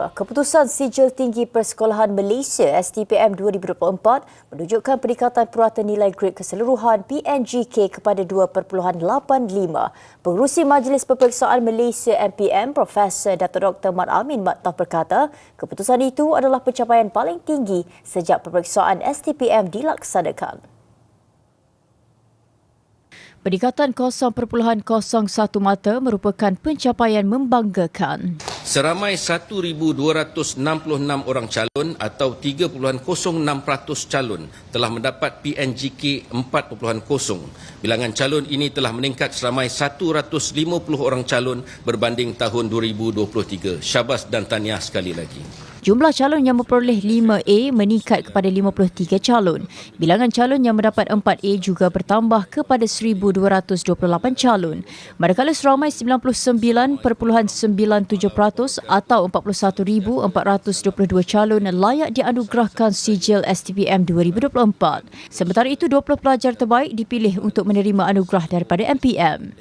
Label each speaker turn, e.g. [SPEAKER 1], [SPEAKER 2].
[SPEAKER 1] Keputusan Sijil Tinggi Persekolahan Malaysia STPM 2024 menunjukkan peningkatan purata nilai grade keseluruhan PNGK kepada 2.85. Pengurusi Majlis Peperiksaan Malaysia MPM Profesor Dr. Dr. Mat Amin Maktaf berkata, keputusan itu adalah pencapaian paling tinggi sejak peperiksaan STPM dilaksanakan. Peningkatan 0.01 mata merupakan pencapaian membanggakan.
[SPEAKER 2] Seramai 1,266 orang calon atau 3.06% calon telah mendapat PNGK 4.0. Bilangan calon ini telah meningkat seramai 150 orang calon berbanding tahun 2023. Syabas dan tahniah sekali lagi.
[SPEAKER 1] Jumlah calon yang memperoleh 5A meningkat kepada 53 calon. Bilangan calon yang mendapat 4A juga bertambah kepada 1,228 calon. Manakala seramai 99.97% atau 41,422 calon layak dianugerahkan sijil STPM 2024. Sementara itu, 20 pelajar terbaik dipilih untuk menerima anugerah daripada MPM.